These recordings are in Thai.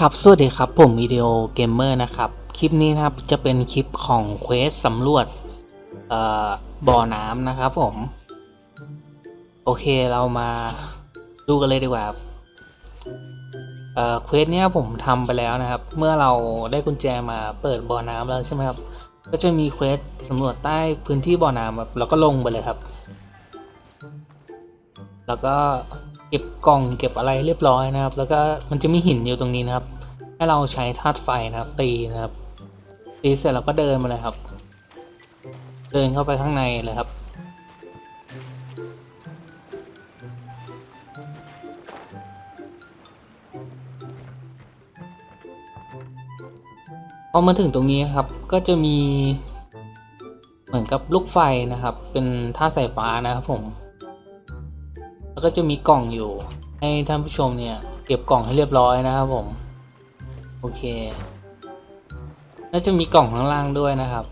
ครับ สวัสดีครับ ผมวิดีโอเกมเมอร์นะครับ คลิปนี้นะครับจะเป็นคลิปของเควสสำรวจบ่อน้ำนะครับผม โอเคเรามาดูกันเลยดีกว่าเควสเนี้ยผมทำไปแล้วนะครับ เมื่อเราได้กุญแจมาเปิดบ่อน้ำแล้วใช่ไหมครับ ก็จะมีเควสสำรวจใต้พื้นที่บ่อน้ำแบบแล้วก็ลงไปเลยครับ แล้วก็ ก็บกล่องเก็บอะไรเรียบร้อยนะครับ แล้วก็มันจะมีหินอยู่ตรงนี้นะครับ ให้เราใช้ธาตุไฟนะครับ ตีนะครับ ตีเสร็จเราก็เดินมาเลยครับ เดินเข้าไปข้างในเลยครับพอมาถึงตรงนี้ครับ ก็จะมีเหมือนกับลูกไฟนะครับ เป็นท่าตุสายฟ้านะครับผม แล้วก็จะมีกล่องอยู่ ให้ท่านผู้ชมเนี่ยเก็บกล่องให้เรียบร้อยนะครับผม โอเค แล้วจะมีกล่องข้างล่างด้วยนะครับ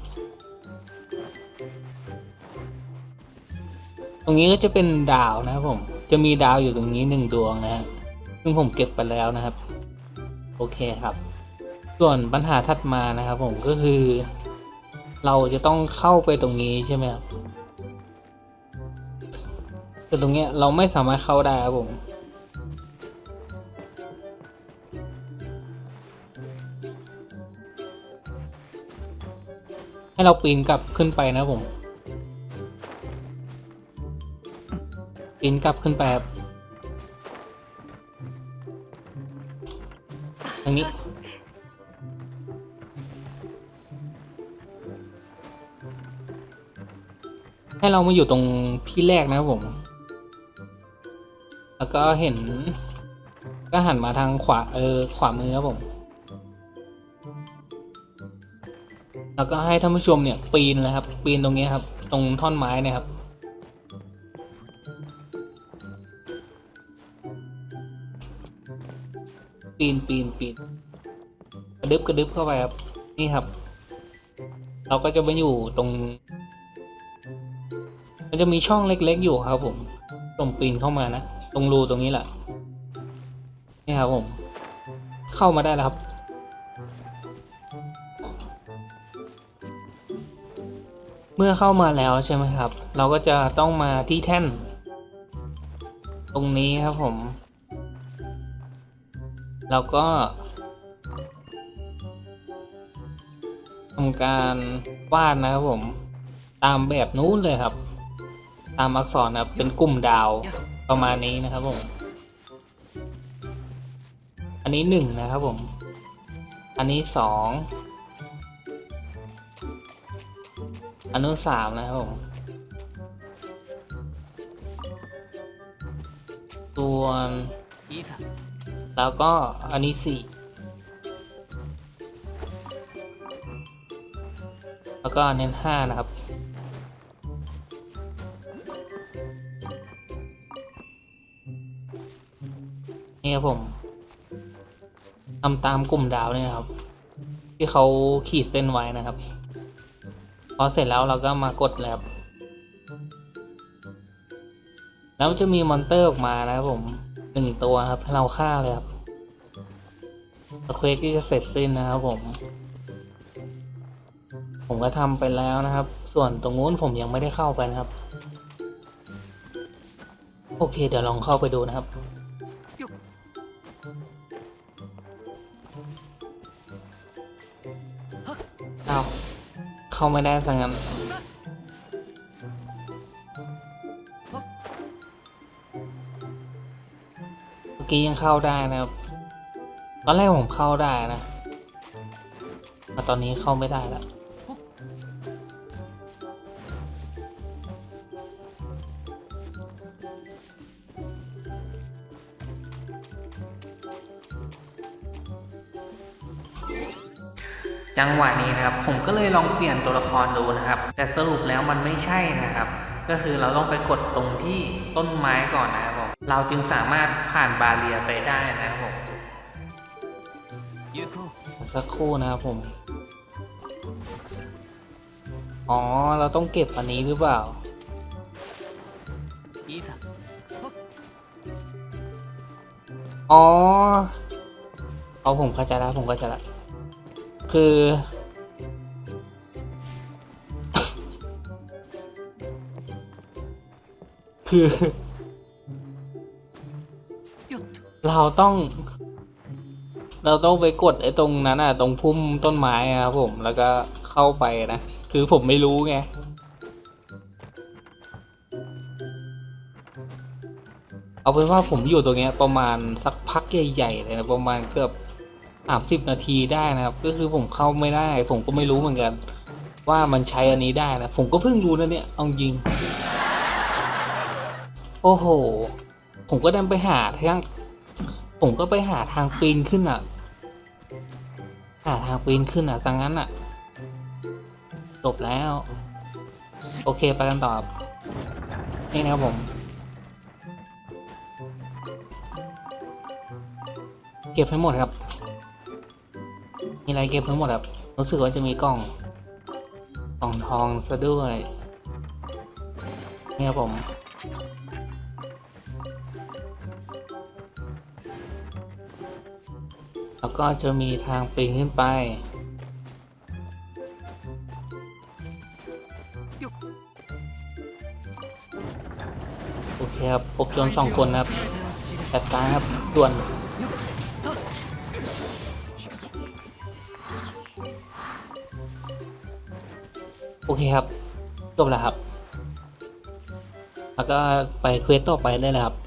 ตรงนี้ก็จะเป็นดาวนะครับผม จะมีดาวอยู่ตรงนี้หนึ่งดวงนะฮะ ซึ่งผมเก็บไปแล้วนะครับ โอเคครับ ส่วนปัญหาถัดมานะครับผมก็คือ เราจะต้องเข้าไปตรงนี้ใช่ไหมครับ แต่ตรงเนี้ยเราไม่สามารถเข้าได้ครับผมให้เราปีนกลับขึ้นไปนะผม ปีนกลับขึ้นไปครับทางนี้ ให้เรามาอยู่ตรงที่แรกนะครับผม แล้วก็เห็น ก็หันมาทางขวาเออขวามือครับผม แล้วก็ให้ท่านผู้ชมเนี่ยปีนเลยครับ ปีนตรงนี้ครับ ตรงท่อนไม้นะครับปีนปีนปีนกระดึบกระดึบเข้าไปครับนี่ครับ เราก็จะไปอยู่ตรง มันจะมีช่องเล็กๆอยู่ครับผมตรงปีนเข้ามานะ ตรงรูตรงนี้แหละนี่ครับผมเข้ามาได้แล้วครับ เมื่อเข้ามาแล้วใช่ไหมครับ เราก็จะต้องมาที่แท่น ตรงนี้ครับผมเราก็ทำการวาดนะครับผม ตามแบบนู้นเลยครับ ตามอักษรนะครับเป็นกลุ่มดาว ประมาณนี้นะครับผม อันนี้หนึ่งนะครับผม อันนี้สองอันนู้นสามนะครับผมส่วแล้วก็อันนี้สี่แล้วก็อันนี้ห้านะครับ นี่ครับผมทำตามกลุ่มดาวเนี่ยนะครับ ที่เขาขีดเส้นไว้นะครับ พอเสร็จแล้วเราก็มากดแล้วแล้วจะมีมอนเตอร์ออกมานะครับผมหนึ่งตัวครับให้เราฆ่าเลยครับแล้วเควสที่จะเสร็จสิ้นนะครับผม ผมก็ทำไปแล้วนะครับ ส่วนตรงนู้นผมยังไม่ได้เข้าไปนะครับ โอเค เดี๋ยวลองเข้าไปดูนะครับ อาเข้าไม่ได้สังงั้นเมื่อกี้ยังเข้าได้นะครับ ตอนแรกผมเข้าได้นะแต่ตอนนี้เข้าไม่ได้แล้ว จังหวะนี้นะครับ ผมก็เลยลองเปลี่ยนตัวละครดูนะครับ แต่สรุปแล้วมันไม่ใช่นะครับ ก็คือเราต้องไปกดตรงที่ต้นไม้ก่อนนะครับผมเราจึงสามารถผ่านบาเรียไปได้นะครับผมสักครู่นะครับผม อ๋อ เราต้องเก็บอันนี้หรือเปล่าอ๋อ เอาผมเข้าใจแล้วผมเข้าใจแล้ว คือ คือ เราต้อง เราต้องไปกดไอ้ตรงนั้นอะ ตรงพุ่มต้นไม้ครับผมแล้วก็เข้าไปนะ คือผมไม่รู้ไงเอาเป็นว่าผมอยู่ตรงเนี้ยประมาณสักพักใหญ่ๆเลยนะประมาณเกือบ สามสิบนาทีได้นะครับ ก็คือผมเข้าไม่ได้ ผมก็ไม่รู้เหมือนกัน ว่ามันใช้อันนี้ได้นะ ผมก็เพิ่งรู้นะเนี่ยเอาจริง โอ้โห ผมก็ดันไปหาทางผมก็ไปหาทางปีนขึ้นอะ หาทางปีนขึ้นอะดังนั้นอะจบแล้ว โอเคไปกันต่อบนี่นะครับผมเก็บให้หมดครับ มีอะไรเก็บทั้งหมดครับรู้สึกว่าจะมีกล่องกล่องทองซะด้วยนี่ครับผมแล้วก็จะมีทางปีนขึ้นไปโอเคครับพบจนสองคนครับจัดการครับด่วน โอเคครับจบแล้วครับ แล้วก็ไปเควสต่อไปได้เลยครับ